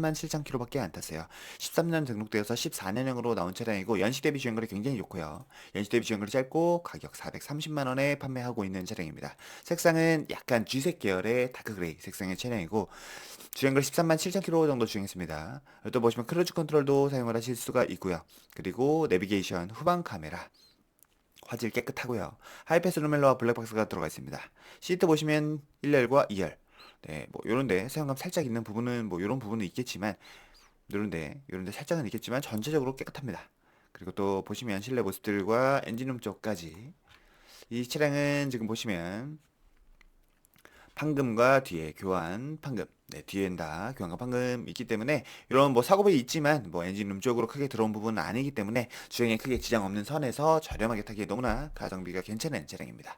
만 7,000km밖에 안 탔어요. 13년 등록되어서 14년형으로 나온 차량이고 연식 대비 주행거리 굉장히 좋고요. 연식 대비 주행거리 짧고 가격 430만 원에 판매하고 있는 차량입니다. 색상은 약간 쥐색 계열의 다크 그레이 색상의 차량이고 주행거리 13만 7,000km 정도 주행했습니다. 또 보시면 크루즈 컨트롤도 사용을 하실 수가 있고요. 그리고 내비게이션 후방 카메라 화질 깨끗하고요. 하이패스 루멜러와 블랙박스가 들어가 있습니다. 시트 보시면 1열과 2열. 네, 뭐 요런데 사용감 살짝 있는 부분은 뭐 요런 부분은 있겠지만 요런데 요런데 살짝은 있겠지만 전체적으로 깨끗합니다. 그리고 또 보시면 실내 모습들과 엔진룸 쪽까지 이 차량은 지금 보시면 판금과 뒤에 교환 판금 네 뒤엔 다 교환과 판금 있기 때문에 이런 뭐 사고비 있지만 뭐 엔진룸 쪽으로 크게 들어온 부분은 아니기 때문에 주행에 크게 지장 없는 선에서 저렴하게 타기에 너무나 가성비가 괜찮은 차량입니다.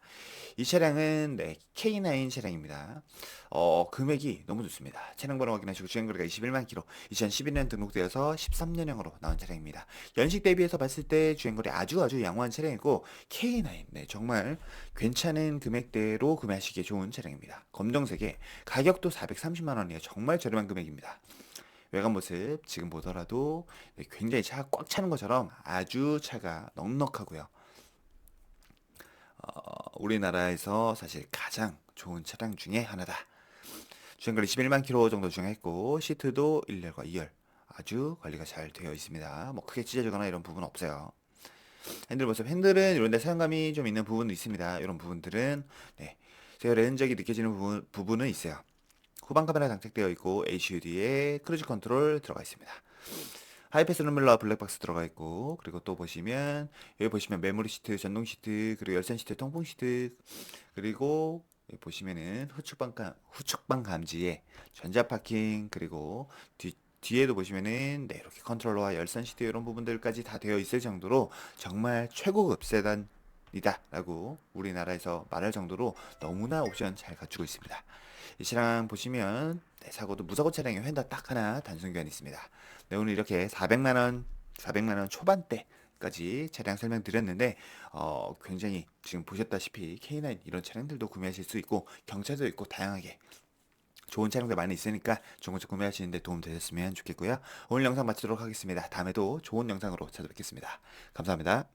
이 차량은 네 K9 차량입니다. 어 금액이 너무 좋습니다. 차량 번호 확인하시고 주행거리가 21만 킬로 2011년 등록되어서 13년형으로 나온 차량입니다. 연식 대비해서 봤을 때 주행거리 아주 아주 양호한 차량이고 K9 네 정말 괜찮은 금액대로 구매하시기에 좋은 차량입니다. 검정색에 가격도 430만 원 이에요. 정말 저렴한 금액입니다. 외관 모습 지금 보더라도 네, 굉장히 차가 꽉 차는 것처럼 아주 차가 넉넉하고요. 어, 우리나라에서 사실 가장 좋은 차량 중에 하나다. 주행거리 11만 킬로 정도 주행했고 시트도 1열과 2열 아주 관리가 잘 되어 있습니다. 뭐 크게 찢어지거나 이런 부분 없어요. 핸들 모습 핸들은 이런 데 사용감이 좀 있는 부분도 있습니다. 이런 부분들은 네, 제어의 흔적이 느껴지는 부분, 부분은 있어요. 후방 카메라 장착되어 있고 HUD에 크루즈 컨트롤 들어가 있습니다. 하이패스 루멜러 블랙박스 들어가 있고 그리고 또 보시면 여기 보시면 메모리 시트, 전동 시트, 그리고 열선 시트, 통풍 시트 그리고 보시면은 후측방 감, 후측방 감지에 전자 파킹 그리고 뒤 뒤에도 보시면은 네 이렇게 컨트롤러와 열선 시트 이런 부분들까지 다 되어 있을 정도로 정말 최고급 세단 이다라고 우리나라에서 말할 정도로 너무나 옵션 잘 갖추고 있습니다. 이 차량 보시면 네, 사고도 무사고 차량에 휀다 딱 하나 단순 교환이 있습니다. 네, 오늘 이렇게 400만 원, 400만 원 초반대 까지 차량 설명드렸는데 어, 굉장히 지금 보셨다시피 K9 이런 차량들도 구매하실 수 있고 경차도 있고 다양하게 좋은 차량들 많이 있으니까 좋은 차 구매하시는데 도움 되셨으면 좋겠고요. 오늘 영상 마치도록 하겠습니다. 다음에도 좋은 영상으로 찾아뵙겠습니다. 감사합니다.